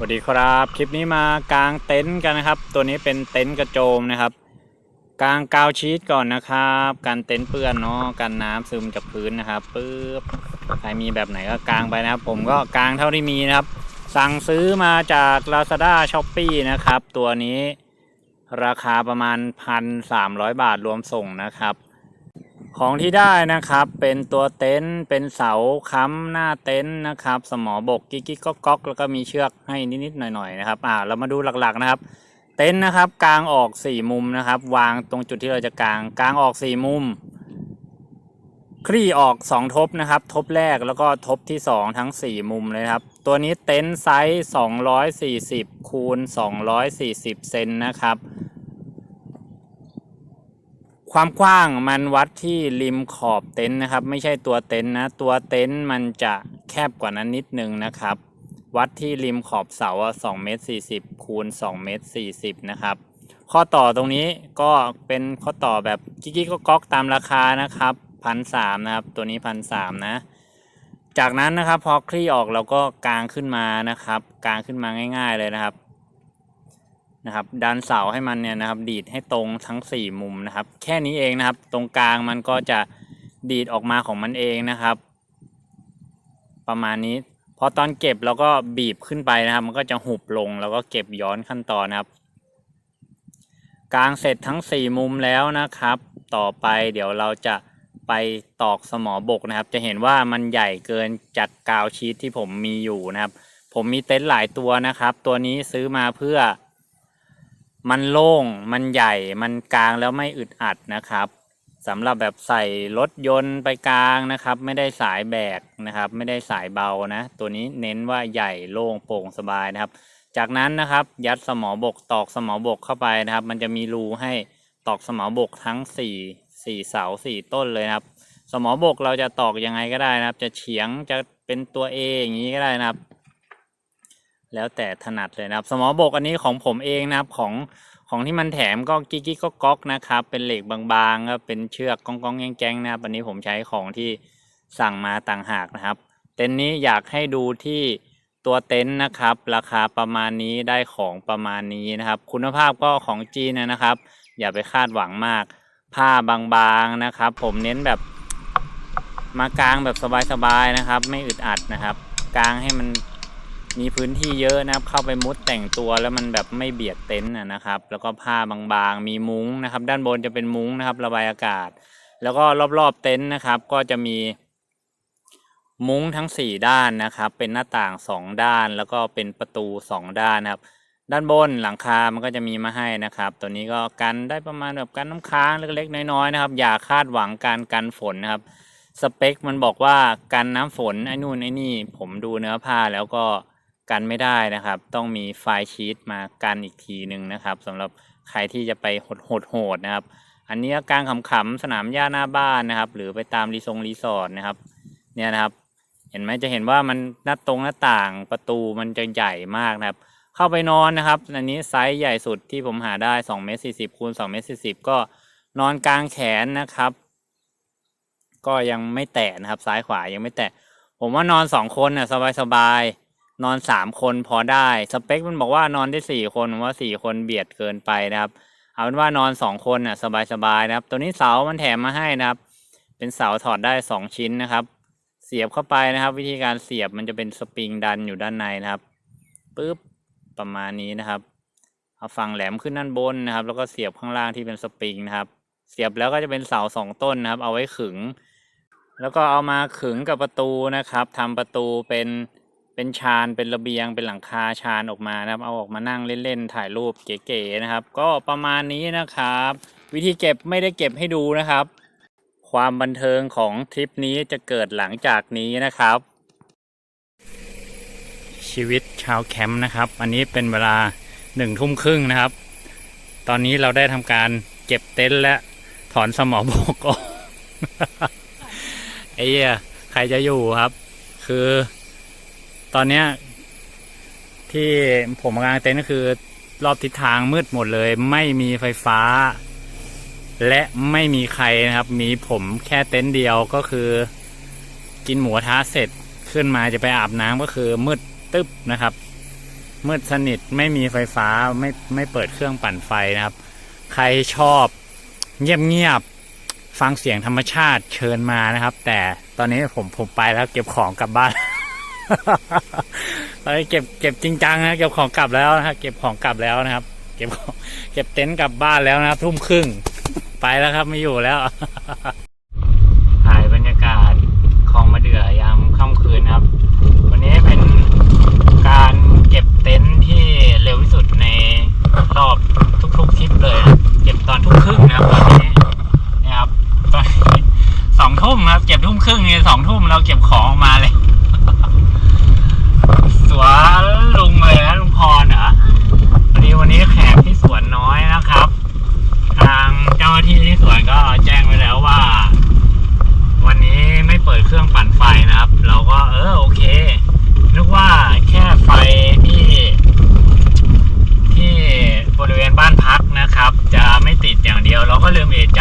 สวัสดีครับคลิปนี้มากางเต็นท์กันนะครับ ตัวนี้เป็นเต็นท์กระโจมนะครับ กางกาวชีตก่อนนะครับกันเต็นท์เปื้อนเนาะกันน้ำซึมจากพื้นนะครับปึ๊บใครมีแบบไหนก็กางไปนะครับ ผมก็กางเท่าที่มีนะครับ สั่งซื้อมาจาก Lazada s h o p e e นะครับ ตัวนี้ราคาประมาณ 1,300 บาทรวมส่งนะครับ ของที่ได้นะครับเป็นตัวเต็นท์เป็นเสาค้ำหน้าเต็นท์นะครับ สมอบกกิ๊กกิ๊กก๊อกก๊อกแล้วก็มีเชือกให้นิดๆหน่อยๆนะครับอ่าเรามาดูหลักๆนะครับ เต็นท์นะครับกางออกสี่มุมนะครับ วางตรงจุดที่เราจะกางกางออกสี่มุม คลี่ออกสองทบนะครับ ทบแรกแล้วก็ทบที่สองทั้งสี่มุมเลยครับ ตัวนี้เต็นท์ไซส์สองร้อยสี่สิบคูณสองร้อยสี่สิบเซนนะครับ ความกว้างมันวัดที่ริมขอบเต็นท์นะครับ ไม่ใช่ตัวเต็นท์นะ ตัวเต็นท์มันจะแคบกว่านั้นนิดนึงนะครับ วัดที่ริมขอบเสาสอะ2เมตร40คูณ2เมตร40นะครับ ข้อต่อตรงนี้ก็เป็นข้อต่อแบบกิ๊กๆก๊อกตามราคานะครับพันสามนะครับ ตัวนี้พันสามนะ จากนั้นนะครับพอคลี่ออกเราก็กางขึ้นมานะครับ กางขึ้นมาง่าย ๆเลยนะครับ นะครับดันเสาให้มันเนี่ยนะครับดีดให้ตรงทั้ง 4 มุมนะครับ แค่นี้เองนะครับ ตรงกลางมันก็จะดีดออกมาของมันเองนะครับ ประมาณนี้พอตอนเก็บเราก็บีบขึ้นไปนะครับ มันก็จะหุบลงแล้วก็เก็บย้อนขั้นตอนนะครับ กลางเสร็จทั้ง 4 มุมแล้วนะครับ ต่อไปเดี๋ยวเราจะไปตอกสมอบกนะครับ จะเห็นว่ามันใหญ่เกินจากกาวชีตที่ผมมีอยู่นะครับ ผมมีเต็นท์หลายตัวนะครับ ตัวนี้ซื้อมาเพื่อ มันโล่ง มันใหญ่ มันกลางแล้วไม่อึดอัดนะครับสำหรับแบบใส่รถยนต์ไปกลางนะครับ ไม่ได้สายแบกนะครับ ไม่ได้สายเบานะ ตัวนี้เน้นว่าใหญ่โล่งโปร่งสบายนะครับ จากนั้นนะครับ ยัดสมอบกตอกสมอบกเข้าไปนะครับ มันจะมีรูให้ตอกสมอบกทั้งสี่สี่เสาสี่ต้นเลยนะครับ สมอบกเราจะตอกยังไงก็ได้นะครับ จะเฉียงจะเป็นตัว A อย่างนี้ก็ได้นะครับ แล้วแต่ถนัดเลยนะครับ สมอบกอันนี้ของผมเองนะครับของของที่มันแถมก็กิ๊กกิ๊กก็ก๊อกนะครับ เป็นเหล็กบางๆก็เป็นเชือกก้องก้องแงๆนะครับอันนี้ผมใช้ของที่สั่งมาต่างหากนะครับ เต็นท์นี้อยากให้ดูที่ตัวเต็นท์นะครับ ราคาประมาณนี้ได้ของประมาณนี้นะครับ คุณภาพก็ของจีนนะครับ อย่าไปคาดหวังมาก ผ้าบางๆนะครับ ผมเน้นแบบมากางแบบสบายๆนะครับ ไม่อึดอัดนะครับกางให้มัน มีพื้นที่เยอะนะครับ เข้าไปมุดแต่งตัวแล้วมันแบบไม่เบียดเต็นท์นะครับ แล้วก็ผ้าบางๆ มีมุ้งนะครับ ด้านบนจะเป็นมุ้งนะครับ ระบายอากาศ แล้วก็รอบๆเต็นท์นะครับ ก็จะมี มุ้งทั้งสี่ด้านนะครับ เป็นหน้าต่างสองด้าน แล้วก็เป็นประตูสองด้านนะครับ ด้านบนหลังคา มันก็จะมีมาให้นะครับ ตัวนี้ก็กันได้ประมาณแบบกันน้ำค้างเล็กๆ น้อยๆนะครับ อย่าคาดหวังการกันฝนนะครับสเปคมันบอกว่ากันน้ำฝนไอ้นู่นไอ้นี่ผมดูเนื้อผ้าแล้วก็ กันไม่ได้นะครับ ต้องมีไฟล์ชีตมากันอีกทีหนึ่งนะครับสำหรับใครที่จะไปโหดๆนะครับ อันนี้กลางขำๆสนามหญ้าหน้าบ้านนะครับ หรือไปตามรีสอร์ทรีสอร์ทนะครับ เนี่ยนะครับ เห็นไหมจะเห็นว่ามันหน้าตรงหน้าต่างประตูมันจะใหญ่มากนะครับ เข้าไปนอนนะครับ อันนี้ไซส์ใหญ่สุดที่ผมหาได้2เมตร40คูณ2เมตร40 ก็นอนกลางแขนนะครับ ก็ยังไม่แตะนะครับซ้ายขวายังไม่แตะผมว่านอนสองคนน่ะสบายๆ นอนสามคนพอได้ สเปคมันบอกว่านอนได้สี่คนผมว่าสี่คนเบียดเกินไปนะครับ เอาเป็นว่านอนสองคนน่ะสบายๆนะครับ ตัวนี้เสามันแถมมาให้นะครับ เป็นเสาถอดได้สองชิ้นนะครับ เสียบเข้าไปนะครับ วิธีการเสียบมันจะเป็นสปริงดันอยู่ด้านในนะครับปึ๊บประมาณนี้นะครับ เอาฝั่งแหลมขึ้นด้านบนนะครับ แล้วก็เสียบข้างล่างที่เป็นสปริงนะครับ เสียบแล้วก็จะเป็นเสาสองต้นนะครับ เอาไว้ขึง แล้วก็เอามาขึงกับประตูนะครับทำประตูเป็น เป็นชานเป็นระเบียงเป็นหลังคาชานออกมานะครับ เอาออกมานั่งเล่นๆถ่ายรูปเก๋ๆนะครับ ก็ประมาณนี้นะครับ วิธีเก็บไม่ได้เก็บให้ดูนะครับ ความบันเทิงของทริปนี้จะเกิดหลังจากนี้นะครับ ชีวิตชาวแคมป์นะครับ อันนี้เป็นเวลาหนึ่งทุ่มครึ่งนะครับ ตอนนี้เราได้ทำการเก็บเต็นท์และถอนสมอบกออกไอ้เหี้ยใครจะอยู่ครับ คือ ตอนเนี้ยที่ผมกางเต็นท์ก็คือ รอบทิศทางมืดหมดเลย ไม่มีไฟฟ้า และไม่มีใครนะครับ มีผมแค่เต็นท์เดียวก็คือ กินหมูท้าเสร็จขึ้นมาจะไปอาบน้ำก็คือมืดตึ๊บนะครับ มืดสนิทไม่มีไฟฟ้าไม่ไม่เปิดเครื่องปั่นไฟนะครับ ใครชอบเงียบเงียบฟังเสียงธรรมชาติเชิญมานะครับ แต่ตอนนี้ผมผมไปแล้วเก็บของกลับบ้าน ตอนนี้เก็บเก็บจริงจังนะเก็บของกลับแล้วนะครับเก็บของกลับแล้วนะครับ เก็บเก็บเต็นท์กลับบ้านแล้วนะครับทุ่มครึ่งไปแล้วครับไม่อยู่แล้วถ่ายบรรยากาศของมะเดื่อยามค่ำคืนครับ วันนี้เป็นการเก็บเต็นท์ที่เร็วที่สุดในรอบทุกๆทริปเลยนะเก็บตอนทุ่มครึ่งนะครับตอนนี้นะครับตอสองทุ่มครับ เก็บทุ่มครึ่งเนี่ยสองทุ่มเราเก็บของ เริ่มเอะใจ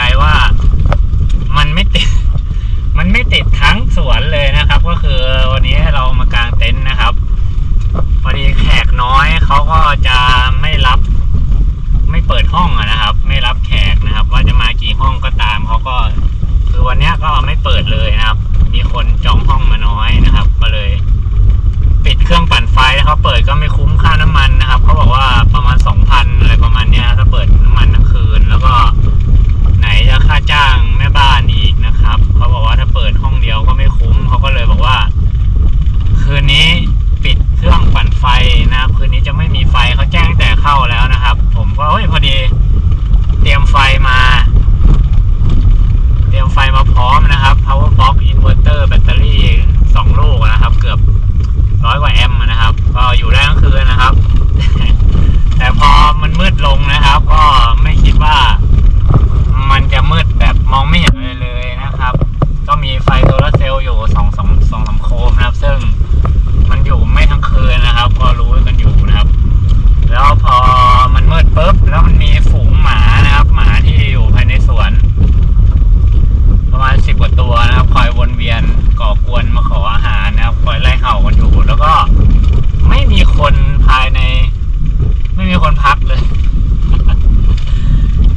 สิบกว่าตัวนะครับคอยวนเวียนก่อกวนมาขออาหารนะครับคอยไล่เห่ากันอยู่แล้วก็ไม่มีคนภายใน ไม่มีคนพักเลย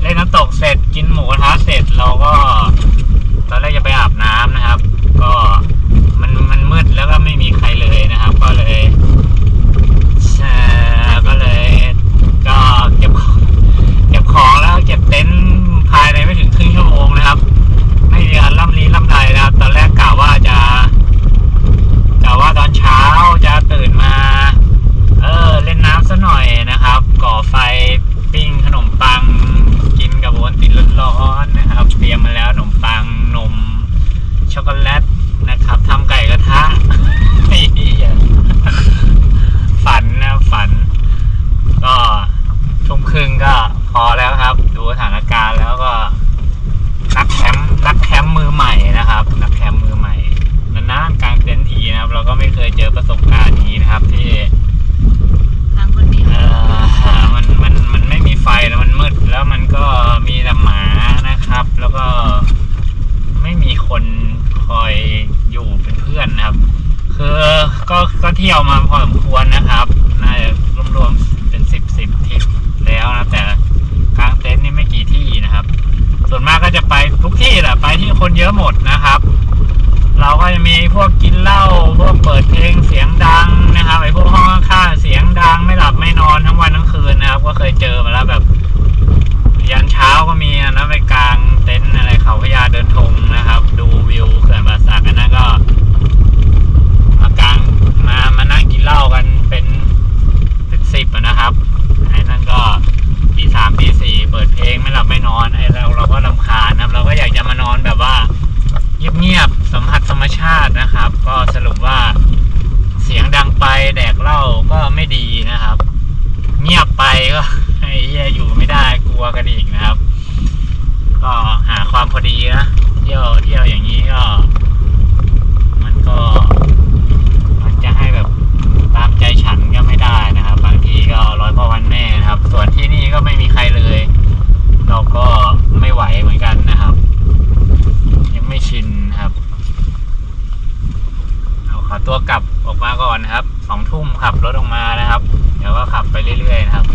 เล่นน้ำตกเสร็จกินหมูกระทะเสร็จเราก็ตอนแรกจะไปอาบน้ำนะครับ ก็มันมันมืด ที่ยวมาพอสมควรนะครับน่าจะรวมๆเป็นสิบสิบทริปแล้วนะแต่กลางเต็นท์นี่ไม่กี่ที่นะครับ ส่วนมากก็จะไปทุกที่แหละไปที่คนเยอะหมดนะครับ เราก็จะมีพวกกินเหล้าพวกเปิดเพลงเสียงดัง ไม่ดีนะครับ เงียบไปก็ไอ้เหี้ยอยู่ไม่ได้กลัวกันอีกนะครับ ก็หาความพอดี ตัวกลับออกมาก่อนนะครับสองทุ่มขับรถออกมานะครับ เดี๋ยวก็ขับไปเรื่อยๆนะครับ